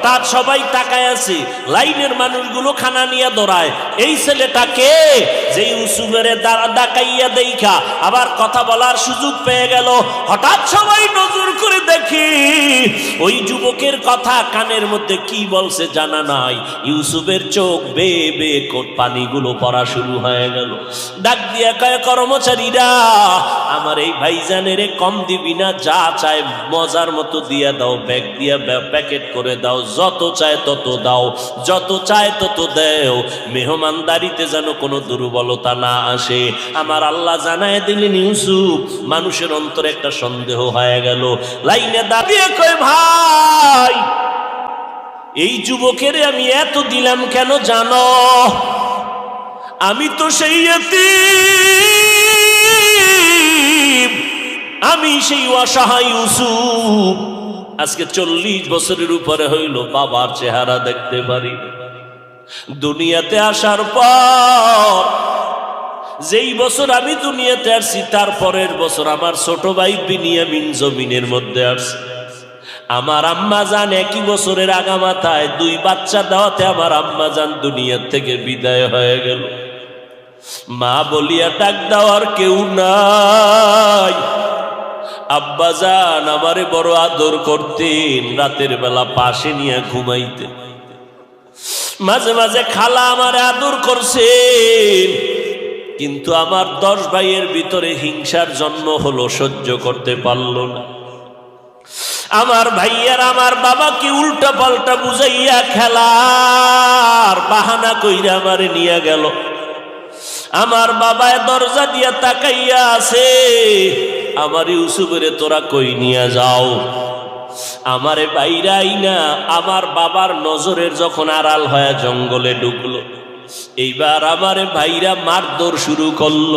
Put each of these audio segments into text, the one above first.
হঠাৎ সবাই তাকায় আছে। লাইনের মানুষগুলো খানা নিয়ে দৌড়ায়। এই ছেলেটাকে যে ইউসুফের দ্বারা ডাকাইয়া দেখা আবার কথা বলার সুযোগ পেয়ে গেল। হঠাৎ সবাই নজর করে দেখি, ওই যুবকের কথা কানের মধ্যে কি বলছে জানা নাই। ইউসুফের চোখ বে বে কোট পানিগুলো পড়া শুরু হয়ে গেল। ডাক দিয়া কয়, কর্মচারীরা, আমার এই ভাইজানের কম দিবি না, যা চায় মজার মতো দিয়া দাও, ব্যাগ দিয়া প্যাকেট করে দাও যত চায় তত দাও, যত চায় তত দেও। মেহমানদারিতে যেন কোনো দুর্বলতা না আসে। আমার আল্লাহ জানায় দিলেন, ইউসুফ, মানুষের অন্তরে একটা সন্দেহ হয়ে গেল। লাইনে দাঁড়িয়ে কয়, ভাই, এই যুবকের আমি এত দিলাম কেন জানো? আমি তো সেই। আমি সেই অসহায় ইউসুফ। আজকে চল্লিশ বছরের উপরে হইল, বাবার চেহারা দেখতে পারি। দুনিয়াতে আসার পর, যেই বছর আমি দুনিয়াতে আসছি, তার পরের বছর আমার ছোট ভাই বিনিয়ামিন জমিনের মধ্যে আসছে। আমার আম্মা জান একই বছরের আগামাথায়, দুই বাচ্চা দেওয়াতে আমার আম্মা জান দুনিয়ার থেকে বিদায় হয়ে গেল। মা বলিয়া, ডাক দেওয়ার কেউ নাই। আব্বা জান আমারে বড় আদর করতেন, রাতের বেলা পাশে নিয়ে ঘুমাইতেন মাঝে মাঝে খালা আমার আদর করছেন, কিন্তু আমার দশ ভাইয়ের ভিতরে হিংসার জন্ম হলো, সহ্য করতে পারল না। আমার ভাইয়ার আমার বাবাকে উল্টা পাল্টা বুঝাইয়া খেলার বাহানা কইরা আমারে নিয়ে গেল। আমার বাবায় দরজা দিয়া তাকাইয়া আছে আমার ইউসুফের তোরা কই নিয়ে যাও? আমারে বাইরাই না, আমার বাবার নজরের যখন আড়াল হয়ে জঙ্গলে ঢুকলো, এইবার আমারে ভাইরা মারধর শুরু করল।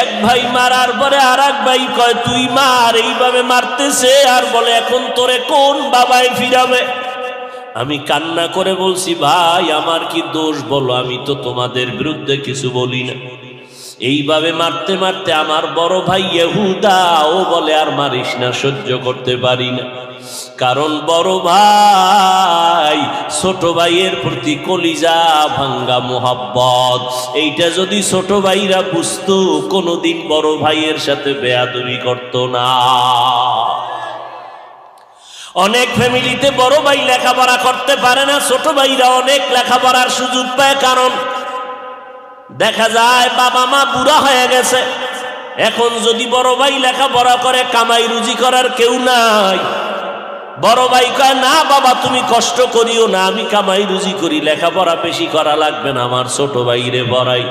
এক ভাই মারার পরে আর ভাই কয়, তুই মার, এইভাবে মারতেছে, আর বলে, এখন তোরে কোন বাবায় ফিরাবে? আমি কান্না করে বলছি, ভাই, আমার কি দোষ বলো? আমি তো তোমাদের বিরুদ্ধে কিছু বলি না। এইভাবে মারতে মারতে আমার বড় ভাই ইহুদা, ও বলে, আর মারিস না, সহ্য করতে পারি না। কারণ বড় ভাই ছোট ভাইয়ের প্রতি কলিজা ভাঙ্গা মোহাব্বত। এইটা যদি ছোট ভাইরা বুঝতো, কোনোদিন বড় ভাইয়ের সাথে বেয়াদবি করতো না। অনেক ফ্যামিলিতে বড় ভাই লেখাপড়া করতে পারে না, ছোট ভাইরা অনেক লেখাপড়ার সুযোগ পায়, কারণ দেখা যায় বাবা মা বুড়া হয়ে গেছে। এখন যদি বড় ভাই লেখাপড়া করে, কামাই রুজি করার কেউ নাই। বড় ভাই কয়, না বাবা, তুমি কষ্ট করিও না, আমি কামাই রুজি করি, লেখাপড়া বেশি করা লাগবে না আমার ছোট ভাইরে বড়াই।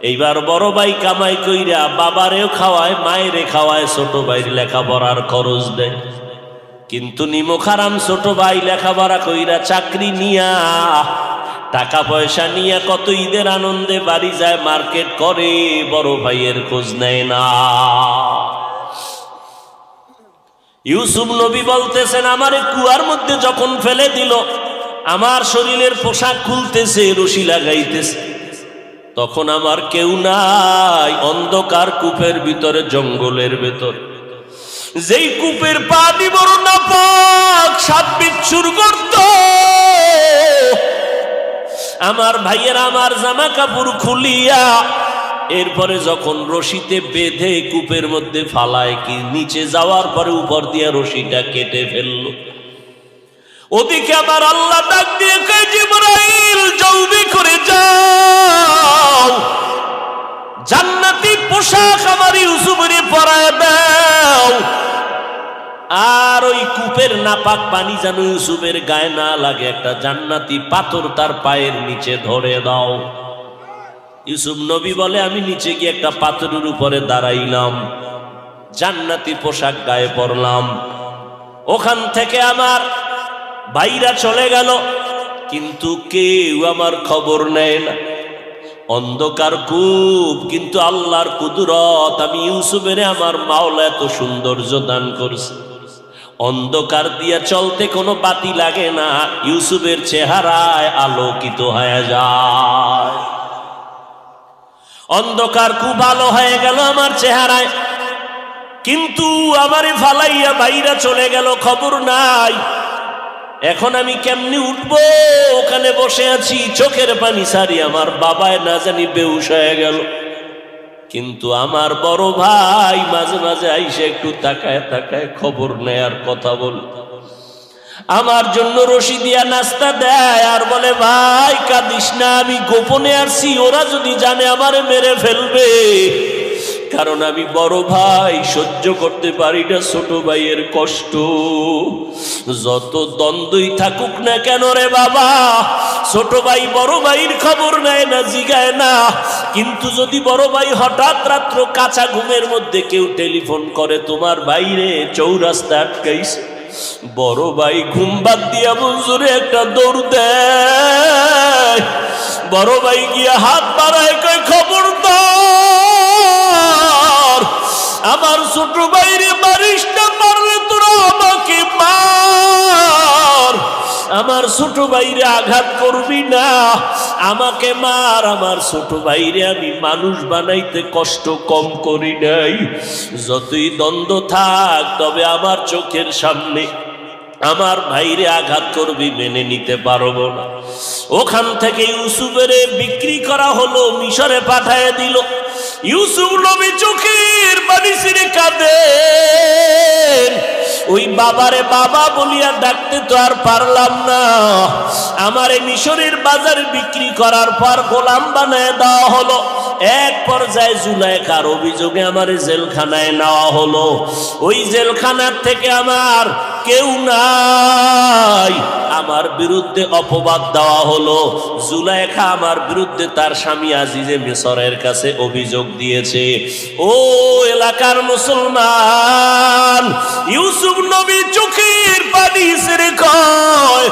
এইবার বড় ভাই কামাই কইরা বাবারেও খাওয়ায়, মায়েরে খাওয়ায়, ছোট ভাইয়ের লেখাপড়ার খরচ দেয়। কিন্তু নিমখারাম ছোট ভাই লেখাপড়া কইরা চাকরি নিয়া টাকা পয়সা নিয়ে কত ঈদের আনন্দে বাড়ি যায়, মার্কেট করে, বড় ভাইয়ের খোঁজ নেয় না। ইউসুফ নবী বলতেছেন, আমার কুয়ার মধ্যে যখন ফেলে দিল, আমার শরীরের পোশাক খুলতেছে, রশি লাগাইতেছে। তখন আমার কেউ নাই, অন্ধকার কূপের ভিতরে, জঙ্গলের ভেতর। যেই কূপের পানি বড় না পাক সাপ বিচ্ছুর করত আমার ভাইয়ের আমার জামা কাপড় খুলিয়া, এরপরে যখন রশিতে বেঁধে কূপের মধ্যে ফালায় কি, নিচে যাওয়ার পরে উপর দিয়ে রশিটা কেটে ফেলল। ওদিকে আমার আল্লাহ ডাক দিয়ে জিবরাইল, জলদি করে যাও। জান্নাতি পোশাক আমার ইউসুফের পরায় দাও। আর ওই কূপের নাপাক পানি যেন ইউসুফের গায়ে না লাগে, একটা জান্নাতি পাথর তার পায়ের নিচে ধরে দাও। ইউসুফ নবী বলে, আমি নিচে গিয়ে একটা পাথরের উপরে দাঁড়াইলাম, জান্নাতি পোশাক গায়ে পরলাম। ওখান থেকে আমার ভাইরা চলে গেল, কিন্তু কেউ আমার খবর নেয় না। অন্ধকার কূপ, কিন্তু আল্লাহর কুদরত, আমি ইউসুফের আমার মাওলা এত সৌন্দর্য দান করছি। অন্ধকার দিয়া চলতে কোনো বাতি লাগে না। ইউসুফের চেহারায় আলোকিত হয়ে যায়। অন্ধকার খুব ভালো হয়ে গেল আমার চেহারায়। কিন্তু আমারে ফালাইয়া বাইরা চলে গেল, খবর নাই। এখন আমি কেমনি উঠবো? ওখানে বসে আছি, চোখের পানি সারি। আমার বাবায় না জানি বেউস হয়ে গেল। কিন্তু আমার বড় ভাই মাঝে মাঝে আইসে একটু তাকায় তাকায় খবর নেয়ার কথা বল। আমার জন্য রশি দিয়া নাস্তা দেয় আর বলে, ভাই, কাঁদিস না, আমি গোপনে আসছি ওরা যদি জানে আমারে মেরে ফেলবে কারণ আমি বড় ভাই, সহ্য করতে পারি না ছোট ভাইয়ের কষ্ট। যত দ্বন্দ্বই থাকুক না কেন রে বাবা, ছোট ভাই বড় ভাইয়ের খবর নেয় না, জিগায় না। কিন্তু যদি বড় ভাই হঠাৎ রাত্র কাঁচা ঘুমের মধ্যে কেউ টেলিফোন করে, তোমার বাইরে চৌরাস্তা আটকাইছে। বড় ভাই ঘুম বাদ দিয়া মঞ্জুরে একটা দৌড় দেয়। বড় ভাই গিয়া হাত বাড়ায়, কয় ছোট বাইরে মারিস মারলে তোরা আমাকে মার। আমার ছোট বাইরে আঘাত করবি না। আমাকে মার। আমার ছোট বাইরে আমি মানুষ বানাইতে কষ্ট কম করি নাই। যতই দ্বন্দ্ব থাক, তবে আমার চোখের সামনে আমার ভাইরে আঘাত করবি মেনে নিতে পারব না। ওখান থেকে ইউসুফের বিক্রি করা হলো, মিশরে পাঠায় দিল। ইউসুফ নবী চোখের পানি ছিঁড়ে কাঁদেন ওই বাবারে বাবা বলিয়া ডাকতে তো আর পারলাম না। আমার মিশরের বাজারে বিক্রি করার পর গোলাম বানায় দেওয়া হলো। এক পর্যায়ে জুলাইকার অভিযোগে আমার জেলখানায় নেওয়া হলো। ওই জেলখানার থেকে আমার কেউ নাই। আমার বিরুদ্ধে অপবাদ দেওয়া হলো। জুলাইখা আমার বিরুদ্ধে তার স্বামী আজিজে মিশরের কাছে অভিযোগ দিয়েছে। ও এলাকার মুসলমান, ইউসুফ নবী চোখের পানি সেরে কয়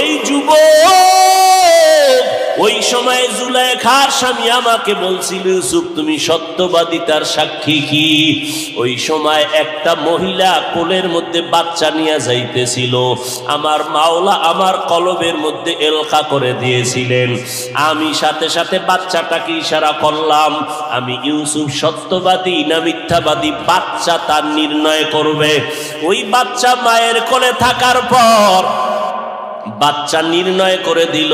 এই যুবক ওই সময় জুলাইখার স্বামী আমাকে বলছিল, ইউসুফ, তুমি সত্যবাদী, তার সাক্ষী কি? ওই সময় একটা মহিলা কোলের মধ্যে বাচ্চা নিয়ে যাইতেছিল। আমার মাওলা আমার কলবের মধ্যে এলকা করে দিয়েছিলেন। আমি সাথে সাথে বাচ্চাটাকে ইশারা করলাম, আমি ইউসুফ সত্যবাদী না মিথ্যাবাদী? বাচ্চা তার নির্ণয় করবে। ওই বাচ্চা মায়ের কোলে থাকার পর বাচ্চা নির্ণয় করে দিল,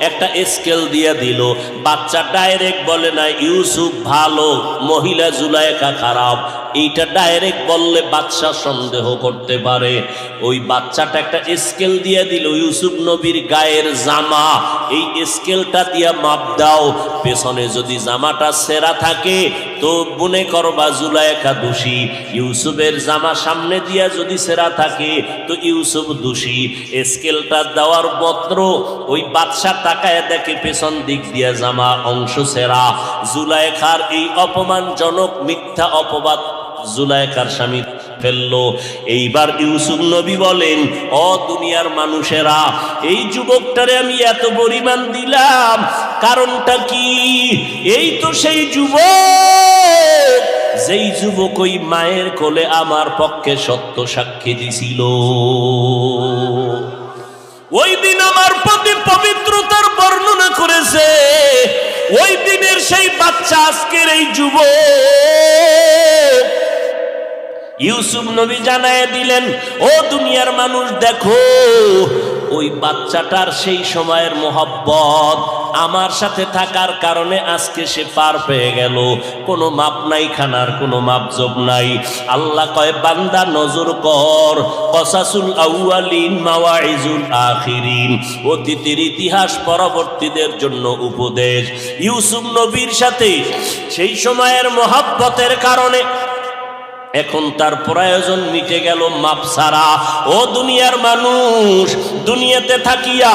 একটা স্কেল দিয়ে দিল। বাচ্চা ডাইরেক্ট বলে না ইউসুফ ভালো, মহিলা জুলাইকা খারাপ। এইটা ডাইরেক্ট বললে বাচ্চা সন্দেহ করতে পারে। ওই বাচ্চাটা একটা স্কেল দিয়ে দিল, ইউসুফ নবীর গায়ের জামা। এই স্কেলটা দিয়া মাপ দাও। পেছনে যদি জামাটা সেরা থাকে, তো মনে করবা জুলাইকা দোষী। ইউসুফের জামা সামনে দিয়া যদি সেরা থাকে, তো ইউসুফ দোষী। স্কেলটা দেওয়ার পত্র, ওই বাদশা টাকায় দেখে পেছন দিক দিয়া জামা অংশ সেরা। জুলাইখার এই অপমানজনক মিথ্যা অপবাদ জুলাইকার স্বামী ফেলল। এইবার ইউসুফ নবী বলেন, অ দুনিয়ার মানুষেরা, এই যুবকটারে আমি এত পরিমাণ দিলাম, কারণটা কি? এই তো সেই যুবক, যেই যুবক ওই মায়ের কোলে আমার পক্ষে সত্য সাক্ষী দিছিল। ওই দিন আমার প্রতি পবিত্রতার বর্ণনা করেছে, ওই দিনের সেই বাচ্চা আজকের এই যুবক। ইউসুফ নবী জানায় দিলেন, ও দুনিয়ার মানুষ, দেখো, ওই বাচ্চাটার সেই সময়ের মোহব্বত আমার সাথে থাকার কারণে আজকে সে পার পেয়ে গেল। কোনো মাপ নাই খানার, কোনো মাপজব নাই। আল্লাহ কয়, বান্দা, নজর কর, কসাসুল আউয়ালিন মাওয়াইজুল আখিরিন। অতীতের ইতিহাস পরবর্তীদের জন্য উপদেশ। ইউসুফ নবীর সাথে সেই সময়ের মোহাব্বতের কারণে এখন তার প্রয়োজন মিটে গেল মাপ সারা ও দুনিয়ার মানুষ, দুনিয়াতে থাকিয়া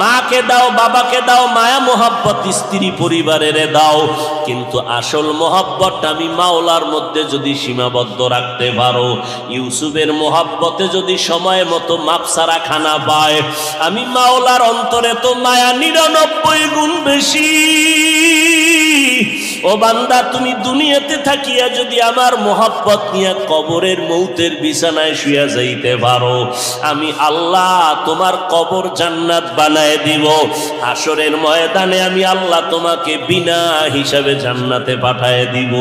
মাকে দাও, বাবাকে দাও, মায়া, মোহাব্বত, স্ত্রী পরিবারের দাও। কিন্তু আসল মোহাব্বত আমি মাওলার মধ্যে যদি সীমাবদ্ধ রাখতে পারো, ইউসুফের মোহাব্বতে যদি সময় মতো মাপ সারা খানা পায়, আমি মাওলার অন্তরে তো মায়া নিরানব্বই গুণ বেশি। ও বান্দা, তুমি দুনিয়াতে থাকিয়া যদি আমার মোহাব্বত নিয়ে কবরের মৌতের বিছানায় শুয়া যাইতে পারো, আমি আল্লাহ তোমার কবর জান্নাত বানায় দিব। আসরের ময়দানে আমি আল্লাহ তোমাকে বিনা হিসাবে জান্নাতে পাঠায় দিব।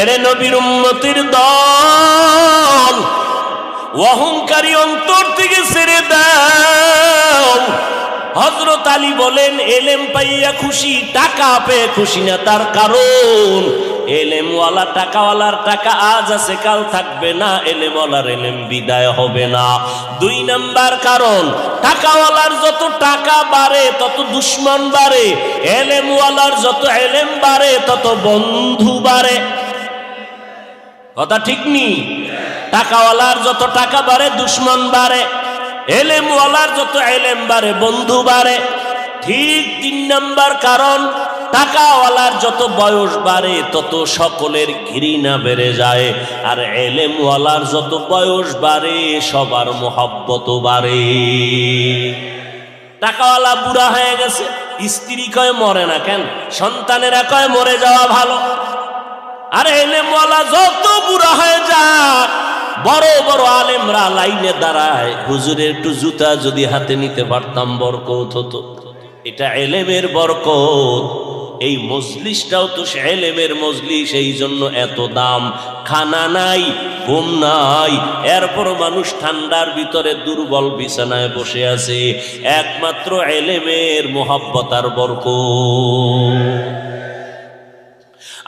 এরে নবীর উম্মতির দল, অহংকারী অন্তর থেকে হজরত আলী বলেন, এলেম পাইয়া খুশি, টাকা পেয়ে খুশি না তার কারণ। এলেমওয়ালা টাকাওয়ালার টাকা আজ আছে, কাল থাকবে না, এলেমওয়ালার এলেম বিদায় হবে না। দুই নাম্বার কারণ, টাকাওয়ালার যত টাকা বাড়ে, তত দুশ্মন বাড়ে। এলেমওয়ালার যত এলেম বাড়ে, তত বন্ধু বাড়ে। কথা ঠিক নি? টাকাওয়ালার যত টাকা বাড়ে, দুশ্মন বাড়ে। এলেমওয়ালার যত এলেম বাড়ে, বন্ধু বাড়ে, ঠিক তিন নাম্বার কারণ, টাকাওয়ালার যত বয়স বাড়ে, তত সকলের ঘৃণা বেড়ে যায়। আর এলেমওয়ালার যত বয়স বাড়ে, সবার মোহাব্বত বাড়ে। টাকাওয়ালা বুড়া হয়ে গেছে, স্ত্রী কয় মরে না কেন? সন্তানেরা কয় মরে যাওয়া ভালো। আরে এলেমওয়ালা যত বুড়া হয়ে যাক বড় বড় আলেমরা লাইনে দাঁড়ায়, হুজুরের একটু জুতা যদি হাতে নিতে পারতাম বরকত হতো। এটা এলেমের বরকত। এই মজলিসটাও তো এলেমের মজলিস, এই জন্য এত দাম। খানা নাই, ঘুম নাই, এরপর মানুষ ঠান্ডার ভিতরে দুর্বল বিছানায় বসে আছে। একমাত্র এলেমের মোহাব্বতার বরকত।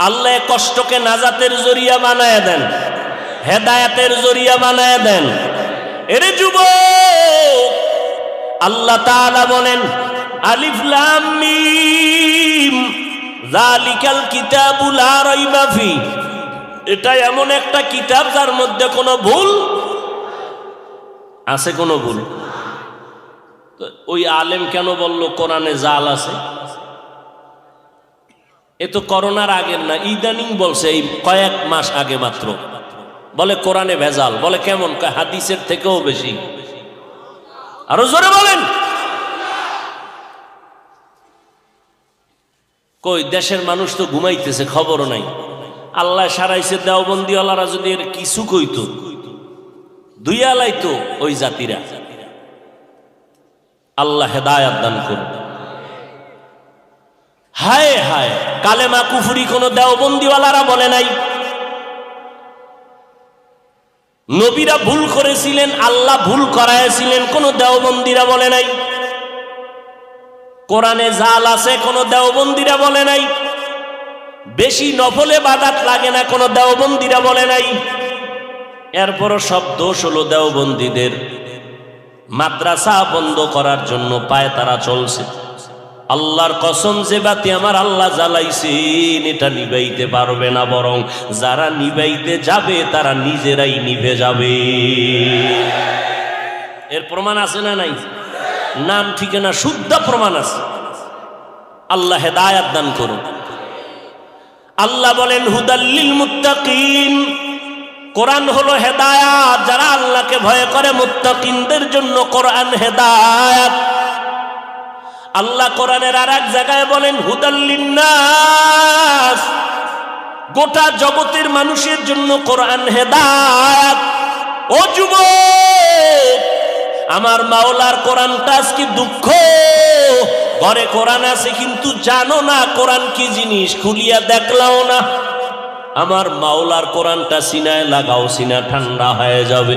আল্লাহ কষ্টকে নাজাতের জরিয়া বানায় দেন। হেদায়াতের জরিয়া বানায় দেন। এরে যুব আল্লাহ তাআলা বলেন, আলিফ লাম মিম, যালিকাল কিতাবু লা রাইবা ফি। এটা এমন একটা কিতাব যার মধ্যে কোনো ভুল আছে, কোনো ভুল? ওই আলেম কেন বলল, কোরআনে জাল আছে? এ তো করোনার আগের না, ইদানিং বলছে, এই কয়েক মাস আগে মাত্র। বলে কোরআনে ভেজাল, বলে কেমন? হাদিসের থেকেও বেশি। আরও জোরে বলেন। কই, দেশের মানুষ তো ঘুমাইতেছে, খবরও নাই। আল্লাহ সারাইছে দেওবন্দিওয়ালারা যদি এর কিছু কইতো দুই আলাই তো ওই জাতিরা। আল্লাহ হেদায়াত দান করুন। হায় হায়, কালেমা কুফুরি কোনো দেওবন্দিওয়ালারা বলে নাই। নবীরা ভুল করেছিলেন, আল্লাহ ভুল করাইছিলেন কোনো দেওবন্দিরা বলে নাই। কোরআনে জাল আছে, কোনো দেওবন্দিরা বলে নাই। বেশি নফলে বাদাত লাগে না, কোনো দেওবন্দিরা বলে নাই। এরপরও সব দোষ হলো দেওবন্দিদের। মাদ্রাসা বন্ধ করার জন্য পায়ে তারা চলছে। আল্লাহর কসম যে বাতি আমার আল্লাহ জ্বালাইছেন, এটা নিবাইতে পারবে না বরং যারা নিবাইতে যাবে, তারা নিজেরাই নিভে যাবে। এর প্রমাণ আছে না নাই? নাম, ঠিকানা, শুদ্ধ প্রমাণ আছে। আল্লাহ হেদায়াত দান করুন। আল্লাহ বলেন হুদাল্লিল মুত্তাকিন কোরআন হলো হেদায়াত। যারা আল্লাহকে ভয় করে, মুত্তাকিনদের জন্য কোরআন হেদায়াত। আল্লাহ কোরআনের আর এক জায়গায় বলেন হুদাল্লিন্নাস গোটা জগতের মানুষের জন্য কোরআন হেদায়াত। ও যুবক, আমার মাওলার কোরআনটা আজকে দুঃখ। ঘরে কোরআন আছে, কিন্তু জানো না কোরআন কি জিনিস? খুলিয়া দেখলাও না। আমার মাওলার কোরআনটা সিনায় লাগাও সিনা ঠান্ডা হয়ে যাবে।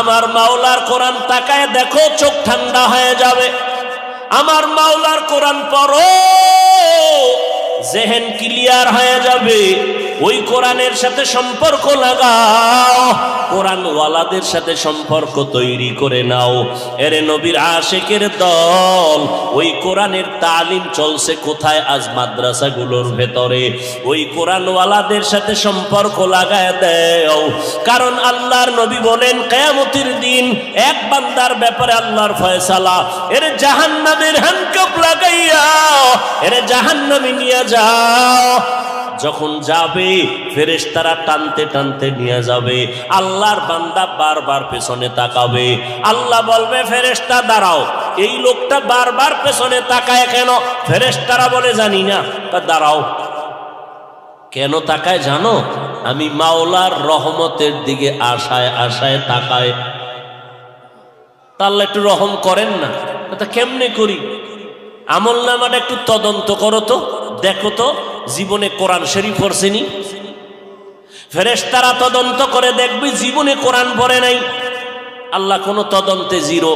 আমার মাওলার কোরআন তাকায় দেখো, চোখ ঠান্ডা হয়ে যাবে। আমার মাওলার কোরআন পড়ো। জেহেন ক্লিয়ার হয়ে যাবে। ওই কোরআনের সাথে সম্পর্ক লাগাও। কোরআন ওয়ালাদের সাথে সম্পর্ক তৈরি করে নাও। এরে নবীর আশেকের দল, ওই কোরআনের তালিম চলছে কোথায়? আজ মাদ্রাসাগুলোর ভেতরে। ওই কোরআন ওয়ালাদের সাথে সম্পর্ক লাগায় দেও। কারণ আল্লাহর নবী বলেন, কেয়ামতির দিন এক বান্দার ব্যাপারে আল্লাহর ফয়সালা। এর জাহান্নামের হ্যান্ডকাপ লাগাইয়া, এর জাহান্নামে নিয়ে যাও। যখন যাবে, ফেরেশতারা টানতে টানতে নিয়ে যাবে। আল্লাহর বান্দা বারবার পেছনে তাকাবে। আল্লাহ বলবে, ফেরেশতা, দাঁড়াও। এই লোকটা বারবার পেছনে তাকায় কেন? ফেরেশতারা বলে, জানি না। তা দাঁড়াও। কেন তাকায় জানো? আমি মাওলার রহমতের দিকে আশায় আশায় তাকায়। তাহলে একটু রহম করেন না। তা কেমনে করি? আমল নামাটা একটু তদন্ত করো তো। দেখো তো, জীবনে কোরআন শরীফ পড়ছেনি ফেরেশতারা তদন্ত করে দেখবি জীবনে কোরআন পড়ে নাই। আল্লাহ কোন তদন্তে জিরো।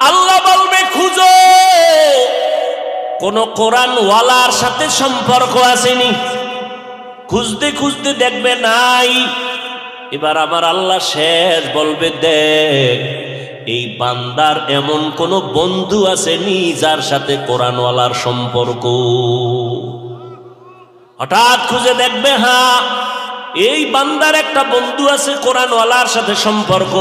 আল্লাহ বলবে, খুঁজো। কোন কোরআন ওয়ালার সাথে সম্পর্ক আসেনি। খুঁজতে খুঁজতে দেখবে নাই। এবার আমার আল্লাহ শেষ বলবে, দেখ। এই বান্দার এমন কোন বন্ধু আসেনি যার সাথে কোরআনওয়ালার সম্পর্ক? হঠাৎ খুঁজে দেখবে হ্যাঁ এই বান্দার একটা বন্ধু আছে, কোরআনওয়ালার সাথে সম্পর্ক।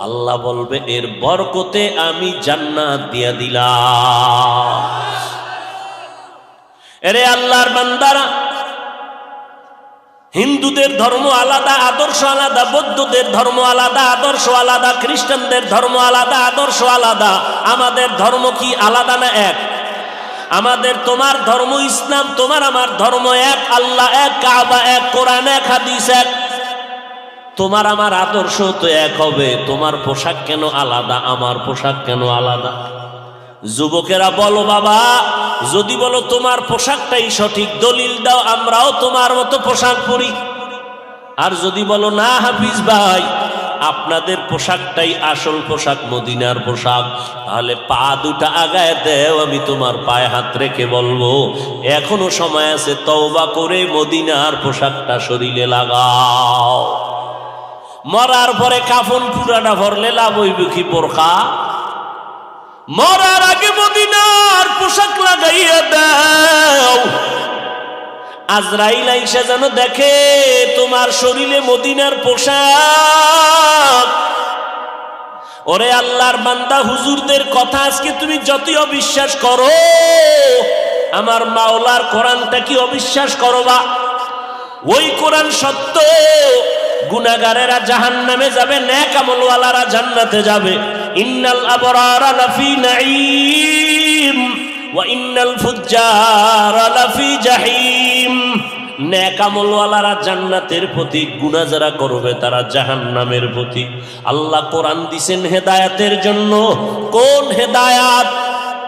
আল্লাহ বলবে, এর বরকতে আমি জান্নাত দিয়া দিলাম। এরে আল্লাহর বান্দারা হিন্দুদের ধর্ম আলাদা, আদর্শ আলাদা, বৌদ্ধদের ধর্ম আলাদা, আদর্শ আলাদা, খ্রিস্টানদের ধর্ম আলাদা, আদর্শ আলাদা। আমাদের ধর্ম কি আলাদা না এক? আমাদের তোমার ধর্ম ইসলাম, তোমার আমার ধর্ম এক, আল্লাহ এক, কাবা এক, কোরআন এক, হাদিস এক। তোমার আমার আদর্শ তো এক হবে, তোমার পোশাক কেন আলাদা, আমার পোশাক কেন আলাদা? যুবকেরা বলো, বাবা, যদি বলো তোমার পোশাকটাই সঠিক, দলিল দাও, আমরাও তোমার মতো পোশাক পরি। আর যদি বলো, না হাফিজ ভাই, আপনাদের পোশাকটাই আসল পোশাক, মদিনার পোশাক, তাহলে পা দুটা আগায় দেও, আমি তোমার পায়ে হাত রেখে বলব, এখনও সময় আছে, তওবা করে মদিনার পোশাকটা শরীরে লাগাও। মরার পরে কাফন পুরাটা ভরলে লাভ হইবে কি, বোরখা? মরার আগে মদিনার পোশাক লাগাইয়া দাও। আজরাইল আইসা যেন দেখে, তোমার শরীরে মদিনার পোশাক। ওরে আল্লাহর বান্দা, হুজুরদের কথা আজকে তুমি যতই অবিশ্বাস করো, আমার মাওলার কোরআনটা কি অবিশ্বাস করো বা? ওই কোরআন সত্য গুনাগারেরা জাহান নামে যাবে ন্যাক আমলওয়ালারা জান্নাতে যাবে। ইন্নাল আবরারা লাফি নাঈম ওয়া ইন্নাল ফুজ্জারা লাফি জাহিম। ন্যাক আমলওয়ালারা জান্নাতের প্রতি গুনাহ যারা করবে, তারা জাহান্নামের প্রতি। আল্লাহ কোরআন দিছেন হেদায়াতের জন্য। কোন হেদায়াত?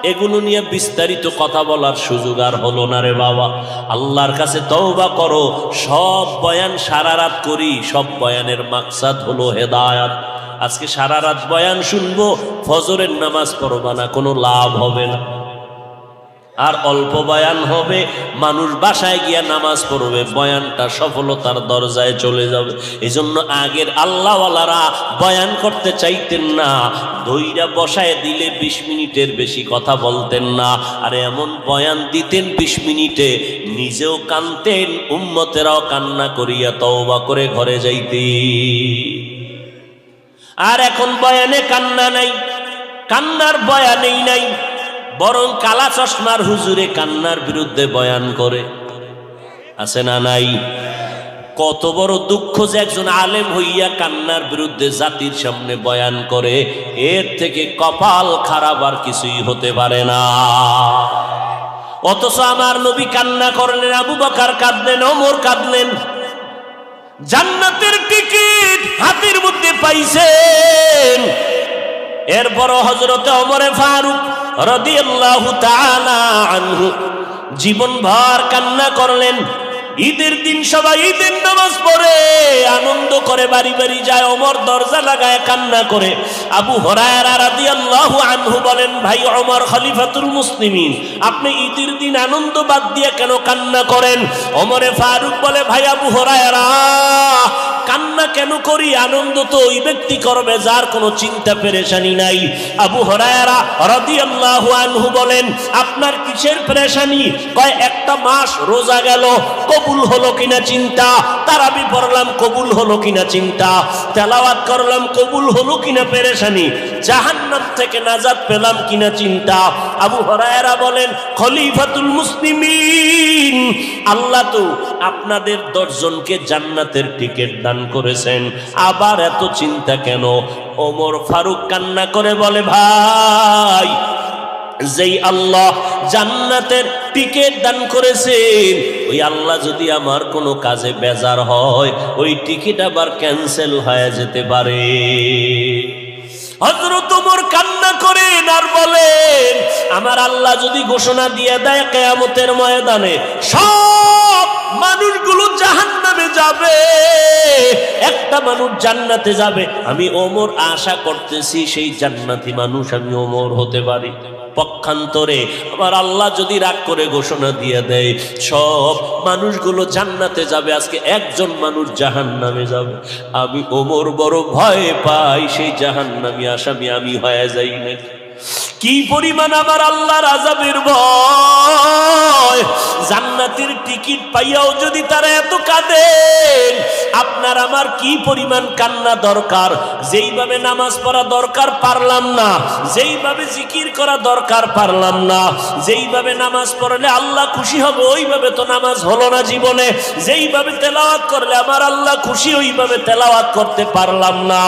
এগুলো নিয়ে বিস্তারিত কথা বলার সুযোগ আর হলো না রে বাবা। আল্লাহর কাছে তওবা করো, সব বয়ান সারা রাত করি, সব বয়ানের মাকসাদ হলো হেদায়াত। আজকে সারা রাত বয়ান শুনব, ফজরের নামাজ পড়বা না, কোনো লাভ হবে না। আর অল্প বয়ান হবে, মানুষ বাসায় গিয়া নামাজ পড়বে, বয়ানটা সফলতার দরজায় চলে যাবে। এই জন্য আগের আল্লাহওয়ালারা বয়ান করতে চাইতেন না, দইরা বসায় দিলে বিশ মিনিটের বেশি কথা বলতেন না। আর এমন বয়ান দিতেন বিশ মিনিটে, নিজেও কানতেন, উম্মতেরাও কান্না করিয়া তওবা করে ঘরে যাইতে আর এখন বয়ানে কান্না নাই, কান্নার বয়ানেই নাই, বরং কালা চশমার হুজুরে কান্নার বিরুদ্ধে বয়ান করে। আছে না নাই? কত বড় দুঃখ যে একজন আলেম হইয়া কান্নার বিরুদ্ধে জাতির সামনে বয়ান করে, এর থেকে কপাল খারাপ আর কিছুই হতে পারে না। অথচ আমার নবী কান্না করলেন, আবু বাকার কাঁদলেন, ওমর কাঁদলেন। জান্নাতের টিকিট হাতের পাইছেন। এরপর হজরতে অমরে ফারুক রাদিয়াল্লাহু তাআলা আনহু জীবন ভর কান্না করলেন। ঈদের দিন সবাই ঈদের নামাজ পড়ে, আনন্দ করে বাড়ি বাড়ি যায় অমর দরজা লাগায় কান্না করে। আবু আনহু বলেন, ভাই অমর খলিফাতুল মুসলিমিন, আপনি ঈদের দিন আনন্দ বাদ দিয়ে কেন কান্না করেন? অমরে ফারুক বলে, ভাই আবু হরায়রা কান্না কেন করি? আনন্দ তো ওই ব্যক্তি করবে, যার কোনো চিন্তা পেরেশানি নাই। আবু হরায়রা আল্লাহ আনহু বলেন, আপনার কিসের পেরেশানি? কয়, একটা মাস রোজা গেল, কবুল হলো কিনা চিন্তা? তারাবি পড়লাম, কবুল হলো কিনা চিন্তা? তেলাওয়াত করলাম, কবুল হলো কিনা পেরেশানি? জাহান্নাম থেকে নাজাত পেলাম কিনা চিন্তা? আবু হরায়রা বলেন, খলিফাতুল মুসলিমিন, আল্লাহ তো আপনাদের দশজনকে জান্নাতের টিকিট দান করেছেন। আবার এত চিন্তা কেন? ওমর ফারুক কান্না করে বলে, ভাই, যেই আল্লাহ জান্নাতের টিকিট দান করেছেন, ওই আল্লাহ যদি আমার কোনো কাজে বেজার হয়, ওই টিকিট আবার ক্যান্সেল হয়ে যেতে পারে। হজরত ওমর কান্না করেন আর বলেন, আমার আল্লাহ যদি ঘোষণা দিয়ে দেয়, কেয়ামতের ময়দানে সব মানুষগুলো জাহান নামে যাবে। একটা মানুষ জান্নাতে যাবে। আমি ওমর আশা করতেছি সেই জান্নাতি মানুষ আমি ওমর হতে পারি। পক্ষান্তরে আমার আল্লাহ যদি রাগ করে ঘোষণা দিয়ে দেয়, সব মানুষগুলো জান্নাতে যাবে, আজকে একজন মানুষ জাহান নামে যাবে। আমি ওমর বড় ভয় পাই, সেই জাহান নামি আসামি আমি হয়ে যাই নাকি? কি পরিমাণ আমার আল্লাহর আজাবের ভয়? জান্নাতের টিকিট পাইয়াও যদি তারা এত কাঁদেন আপনার আমার কি পরিমাণ কান্না দরকার? যেইভাবে নামাজ পড়া দরকার, পারলাম না। যেইভাবে জিকির করা দরকার, পারলাম না। যেইভাবে নামাজ পড়লে আল্লাহ খুশি হবে, ওইভাবে তো নামাজ হলো না জীবনে। যেইভাবে তেলাওয়াত করলে আমার আল্লাহ খুশি, ওইভাবে তেলাওয়াত করতে পারলাম না।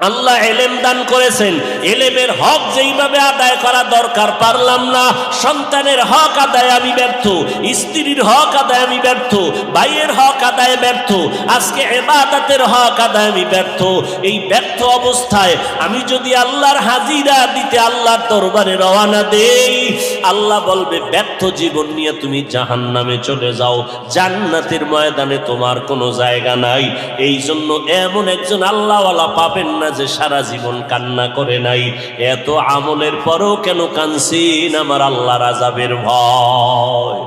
আল্লাহ এলেম দান করেছেন। এলেমের হক যেইভাবে আদায় করা দরকার, পারলাম না। সন্তানের হক আদায় আমি ব্যর্থ। স্ত্রীর হক আদায় আমি ব্যর্থ। ভাইয়ের হক আদায় ব্যর্থ। আজকে এবাদাতের হক আদায় আমি ব্যর্থ। এই ব্যর্থ অবস্থায় আমি যদি আল্লাহর হাজিরা দিতে আল্লাহর দরবারে রওয়ানা দেই, আল্লাহ বলবে, ব্যর্থ জীবন নিয়ে তুমি জাহান নামে চলে যাও। জান্নাতের ময়দানে তোমার কোনো জায়গা নাই। এই জন্য এমন একজন আল্লাহওয়ালা পাবেন না যে সারা জীবন কান্না করে নাই? এত আমলের পরও কেন কানছেন আমার আল্লাহ রাজাবের ভয়?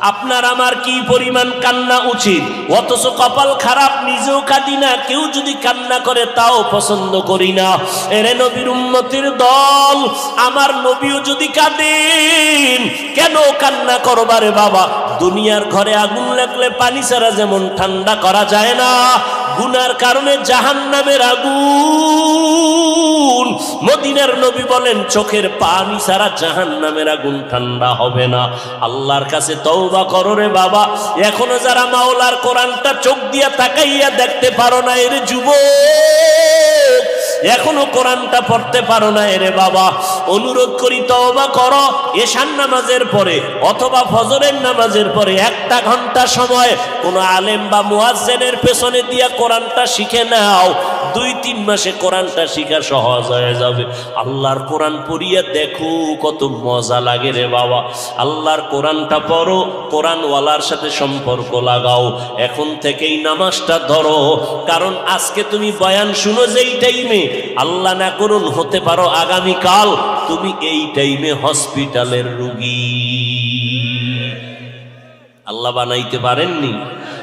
আপনার আমার কি পরিমাণ কান্না উচিত? অথচ কপাল খারাপ, নিজেও কাঁদি না, কেউ যদি কান্না করে তাও পছন্দ করি না। এরে নবীর উন্নতির দল, আমার নবীও যদি কাঁদেন, কেন কান্না করবারে বাবা? দুনিয়ার ঘরে আগুন লাগলে পানি ছাড়া যেমন ঠান্ডা করা যায় না গুনার কারণে জাহান নামের আগুন। মদিনার নবী বলেন, চোখের পানি ছাড়া জাহান নামের আগুন ঠান্ডা হবে না। আল্লাহর কাছে তওবা করো রে বাবা। এখনও যারা মাওলার কোরআনটা চোখ দিয়া তাকাইয়া দেখতে পারো না এর যুবক। এখনও কোরআনটা পড়তে পারো না এরে বাবা। অনুরোধ করি, তওবা করো এশান নামাজের পরে অথবা ফজরের নামাজের পরে একটা ঘণ্টা সময় কোনো আলেম বা মুয়াজ্জেনের পেছনে দিয়া কোরআনটা শিখে নাও। দুই, তিন মাসে কোরআনটা শিখা সহজ হয়ে যাবে। আল্লাহর কোরআন পড়িয়া দেখো, কত মজা লাগে রে বাবা। আল্লাহর কোরআনটা পড়ো, কোরআনওয়ালার সাথে সম্পর্ক লাগাও। এখন থেকেই নামাজটা ধরো। কারণ আজকে তুমি বয়ান শুনো যেই টাইমে, আল্লাহ না করুন হতে পারো আগামীকাল, তুমি এই টাইমে হসপিটালের রুগী। আল্লাহ বানাইতে পারেননি?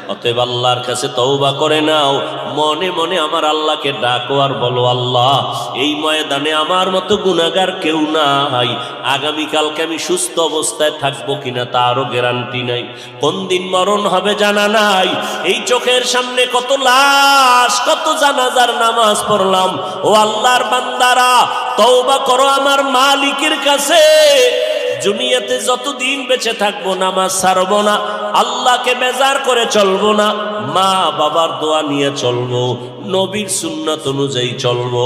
অতএব আল্লাহর কাছে তওবা করে নাও। মনে মনে আমার আল্লাহকে ডাকো আর বলো, আল্লাহ, এই ময়দানে আমার মতো গুণাগার কেউ নাই। আগামীকালকে আমি সুস্থ অবস্থায় থাকব কিনা তারও গ্যারান্টি নাই। কোন দিন মরণ হবে জানা নাই। এই চোখের সামনে কত লাশ, কত জানাজার নামাজ পড়লাম। ও আল্লাহর বান্দারা, তওবা করো আমার মালিকের কাছে। দুনিয়াতে যতদিন বেঁচে থাকব নামাজ ছাড়বো না, আল্লাহকে বেজার করে চলবো না, মা বাবার দোয়া নিয়ে চলবো, নবীর সুন্নত অনুযায়ী চলবো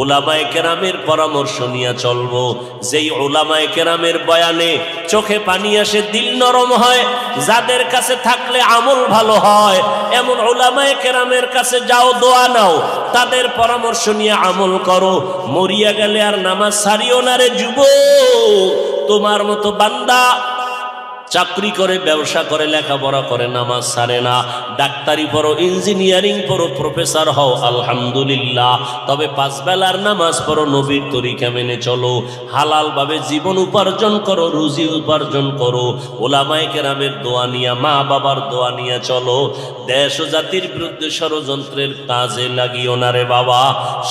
ওলামায় কেরামের পরামর্শ নিয়ে চলবো। যেই ওলামায় কেরামের বয়ানে চোখে পানি আসে, দিল নরম হয়, যাদের কাছে থাকলে আমল ভালো হয়, এমন ওলামায় কেরামের কাছে যাও, দোয়া নাও, তাদের পরামর্শ নিয়ে আমল করো, মরিয়া গেলে আর নামাজ সারিও না রে যুবক। তোমার মতো বান্দা চাকরি করে, ব্যবসা করে, লেখাপড়া করে, নামাজ সারে না। ডাক্তারি পড়ো, ইঞ্জিনিয়ারিং পড়ো, প্রফেসর হও, আলহামদুলিল্লাহ। তবে পাঁচ বেলার নামাজ পড়ো, নবীর তরিকা মেনে চলো। হালালভাবে জীবন উপার্জন করো, রুজি উপার্জন করো। ওলামায় কেরামের দোয়া নিয়া মা বাবার দোয়া নিয়ে চলো। দেশ ও জাতির বিরুদ্ধে ষড়যন্ত্রের কাজে লাগিও না রে বাবা।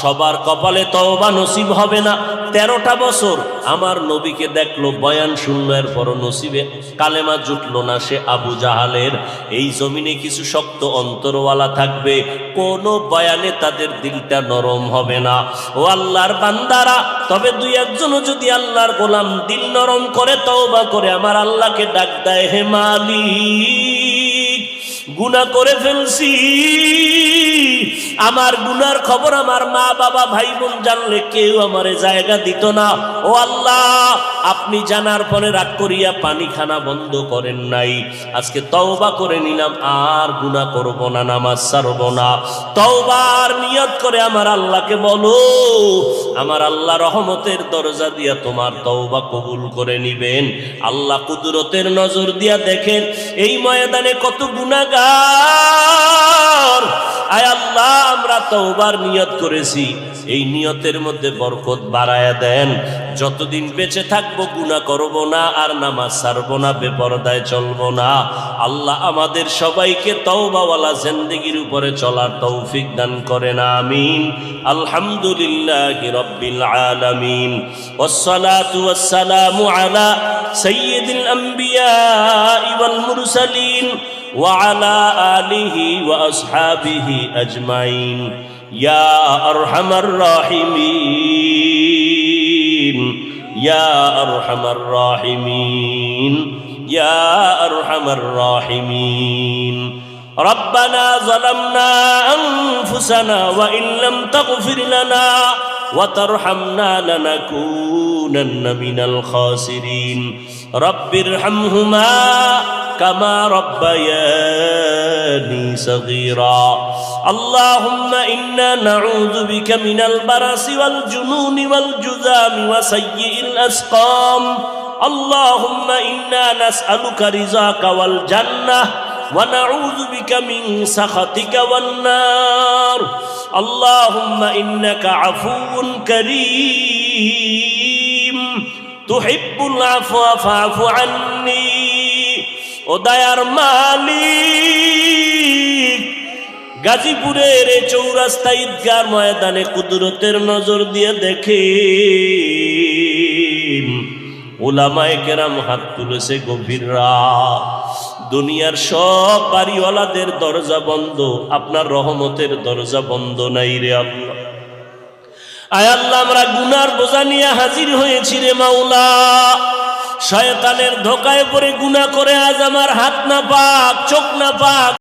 সবার কপালে তওবা নসিব হবে না। তেরোটা বছর আমার নবীকে দেখল বয়ান শুনলো এরপর নসিবে কালেমা জুটলো না সে আবু জাহালের। এই জমিনে কিছু শক্ত অন্তরওয়ালা থাকবে, কোনো বয়ানে তাদের দিলটা নরম হবে না। ও আল্লাহর বান্দারা, তবে দুই একজনও যদি আল্লাহর গোলাম দিল নরম করে, তওবা করে, আমার আল্লাহকে ডাক দেয়, হে মালিক। গুনাহ করে ফেলছি। আমার গুনার খবর আমার মা, বাবা, ভাই, বোন জানলে কেউ আমার জায়গা দিত না। ও আল্লাহ, আপনি জানার পরে রাগ করিয়া পানি খানা বন্ধ করেন নাই। আজকে তওবা করে নিলাম, আর গুনাহ করব না, নামাজ ছাড়ব না। তওবার নিয়ত করে আমার আল্লাহকে বলো, আমার আল্লাহ রহমতের দরজা দিয়া তোমার তওবা কবুল করে নিবেন। আল্লাহ কুদরতের নজর দিয়া দেখেন, এই ময়দানে কত গুনাহগার আয় আল্লাহ আমরা তওবার নিয়ত করেছি এই নিয়তের মধ্যে বরকত বাড়ায়া দেন যতদিন বেঁচে থাকবো গুনাহ করব না আর নামাজ ছাড়বো না বেপরদায় চলবো না আল্লাহ আমাদের সবাইকে তওবাওয়ালা জিন্দেগির উপরে চলার তৌফিক দান করেন আমিন আলহামদুলিল্লাহ রব্বিল আলামিন والصلاة والسلام على سيد الأنبياء والمرسلين وعلى آله وأصحابه أجمعين. يا أرحم الراحمين. يا أرحم الراحمين. يا أرحم الراحمين. ربنا ظلمنا أنفسنا وإن لم تغفر لنا وترحمنا لنكونن من الخاسرين. رب ارحمهما كما ربياني صغيرا. اللهم إنا نعوذ بك من البرس والجنون والجذام وسيء الأسقام. اللهم إنا نسألك رزاك والجنة ونعوذ بك من سخطك والنار. اللهم إنك عفو كريم. তুহিব্বুল ও দায়ার মালি গাজীপুরের চৌরাস্তা ঈদগার ময়দানে কুদরতের নজর দিয়ে দেখে ওলামায় কেরাম হাত তুলেছে গভীর রা দুনিয়ার সব বাড়িওয়ালাদের দরজা বন্ধ, আপনার রহমতের দরজা বন্ধ নাই রে আল্লাহ। আয় আল্লাহ, আমরা গুনার বোঝা নিয়ে হাজির হয়েছি রে মাওলা। শয়তানের ধোকায় পরে গুনা করে আজ আমার হাত না পাক, চোখ না পাক।